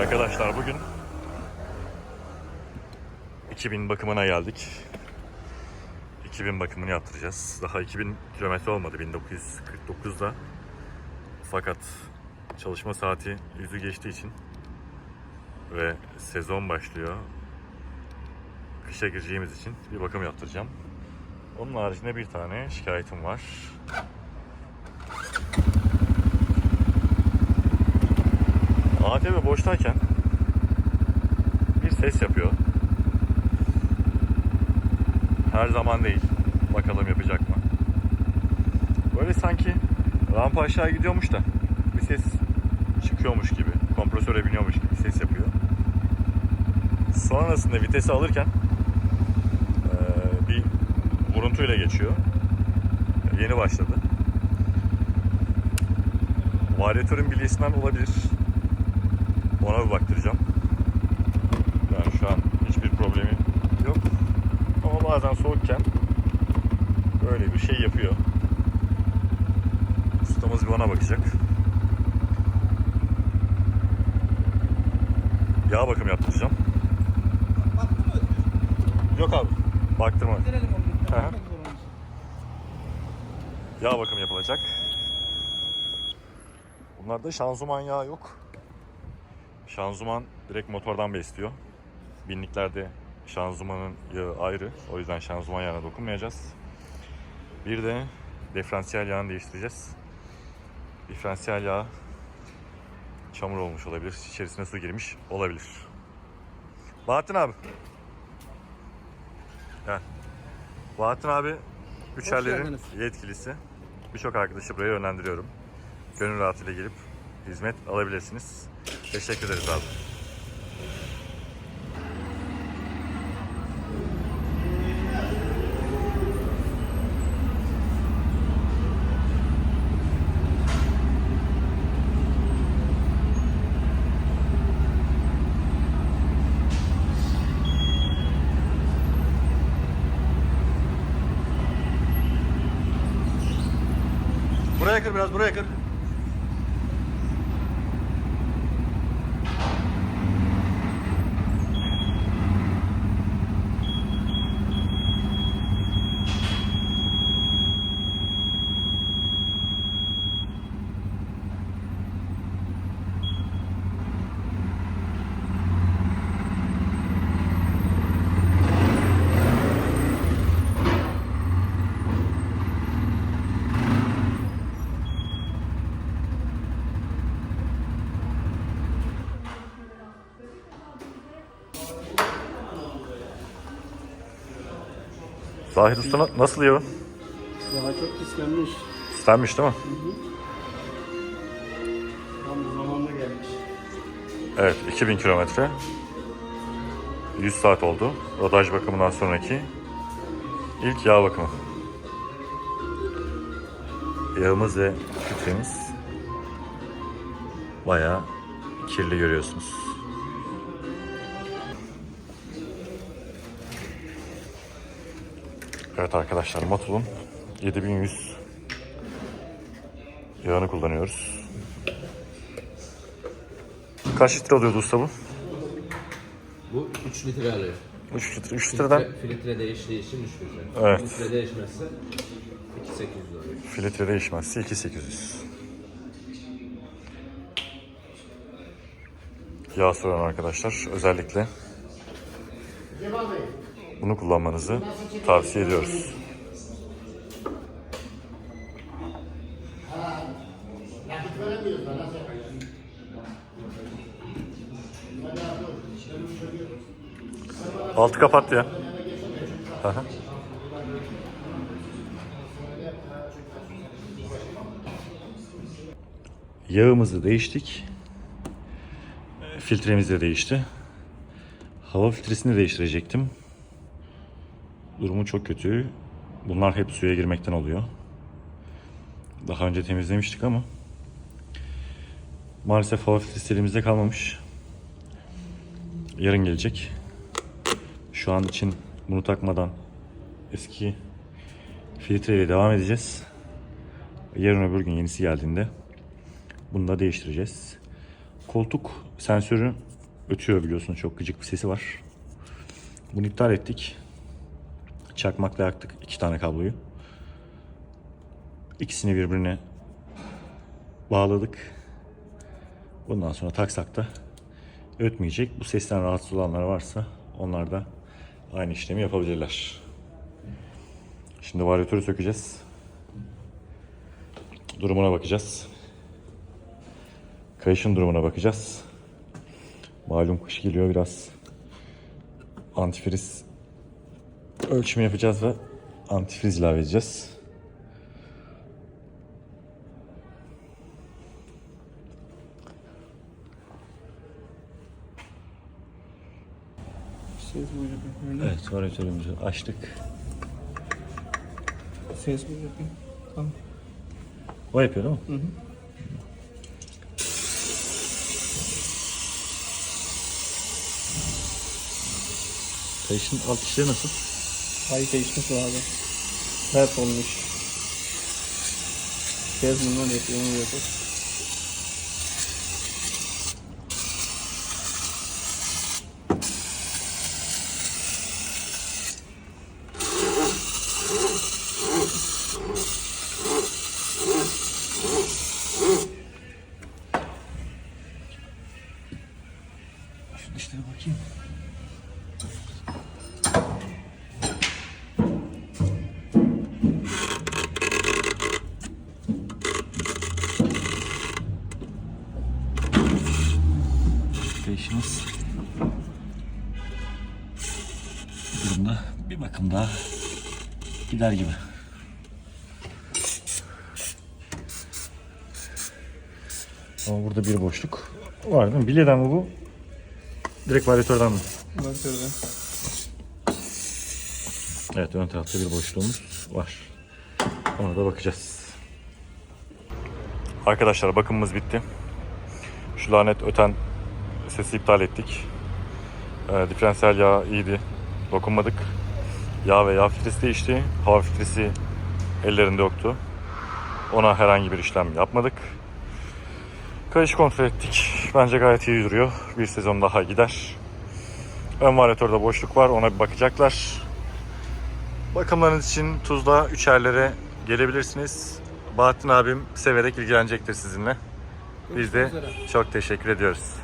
Arkadaşlar bugün 2000 bakımına geldik. 2000 bakımını yaptıracağız. Daha 2000 kilometre olmadı 1949'da. Fakat çalışma saati yüzü geçtiği için ve sezon başlıyor. Kışa gireceğimiz için bir bakım yaptıracağım. Onun haricinde bir tane şikayetim var. ATV boştayken bir ses yapıyor. Her zaman değil. Bakalım yapacak mı? Böyle sanki rampa aşağı gidiyormuş da bir ses çıkıyormuş gibi, kompresöre biniyormuş gibi ses yapıyor. Sonrasında vitesi alırken bir vuruntuyla geçiyor. Yeni başladı. Varyatörün bilyesinden olabilir. Ona bir baktıracağım. Yani şu an hiçbir problemi yok. Ama bazen soğukken böyle bir şey yapıyor. Ustamız bir ona bakacak. Yağ bakım yaptıracağım. Baktı mı Özgür? Yok abi. Baktırma. Gidelim onu. Hı hı. Yağ bakım yapılacak. Bunlarda şanzıman yağı yok. Şanzıman direkt motordan besliyor. Binliklerde şanzımanın yağı ayrı. O yüzden şanzıman yağına dokunmayacağız. Bir de diferansiyel yağını değiştireceğiz. Diferansiyel yağ çamur olmuş olabilir. İçerisine su girmiş olabilir. Bahattin abi. Gel. Bahattin abi Üçerlerin yetkilisi. Birçok arkadaşı buraya yönlendiriyorum. Gönül rahatıyla gelip hizmet alabilirsiniz. Teşekkür ederiz abi. Buraya kır biraz buraya kır. Zahir Usta na- nasıl yağı? Daha çok pislenmiş. İstenmiş değil mi? Tam bu zamanda gelmiş. Evet 2000 kilometre. 100 saat oldu. Rodaj bakımından sonraki ilk yağ bakımı. Yağımız ve filtremiz bayağı kirli görüyorsunuz. Evet arkadaşlar Matul'un 7100 yağını kullanıyoruz. Kaç litre oluyordu usta bu? Bu 3 litre alıyor. 3 litre. 3 litreden Filtre, filtre değiştiği için 3 litre. Evet. Filtre değişmezse 2800 oluyor. filtre değişmezse 2800. Yağ soran arkadaşlar özellikle bunu kullanmanızı tavsiye ediyoruz. Altı kapat ya. Yağımızı değiştik. Filtremiz de değişti. Hava filtresini değiştirecektim. Durumu çok kötü. Bunlar hep suya girmekten oluyor. Daha önce temizlemiştik ama maalesef hava filtresi elimizde kalmamış. Yarın gelecek. Şu an için bunu takmadan eski filtreyle devam edeceğiz. Yarın öbür gün yenisi geldiğinde bunu da değiştireceğiz. Koltuk sensörü ötüyor biliyorsunuz. Çok gıcık bir sesi var. Bunu iptal ettik. Çakmakla yaktık iki tane kabloyu. İkisini birbirine bağladık. Bundan sonra taksak da ötmeyecek. Bu sesten rahatsız olanlar varsa onlar da aynı işlemi yapabilirler. Şimdi varyatörü sökeceğiz. Durumuna bakacağız. Kayışın durumuna bakacağız. Malum kış geliyor biraz antifriz ölçümü yapacağız ve antifriz ilave edeceğiz. Ses. Öyle. Evet varyatörümüzü açtık. Ses buyurun. Tamam. O yapıyor değil mi? Hı hı. Kayışın alt işleri nasıl? Ay değişmiş abi. Sert olmuş. Ses bundan yapıyor, onu yapıyor. Şu dişlere bakayım. Durumda bir bakım daha gider gibi. Ama burada bir boşluk var değil mi? Bilyeden mi bu? Direkt varyatörden mi? Şöyle. Evet ön tarafta bir boşluğumuz var. Ona da bakacağız. Arkadaşlar bakımımız bitti. Şu lanet öten sesi iptal ettik. Ee, diferansiyel yağ iyiydi. Dokunmadık. Yağ ve yağ filtresi değişti. Hava filtresi ellerinde yoktu. Ona herhangi bir işlem yapmadık. Kayış kontrol ettik. Bence gayet iyi duruyor. Bir sezon daha gider. Ön varyatörde boşluk var. Ona bir bakacaklar. Bakımlarınız için Tuzla Üçerlere gelebilirsiniz. Bahattin abim severek ilgilenecektir sizinle. Biz de çok teşekkür ediyoruz.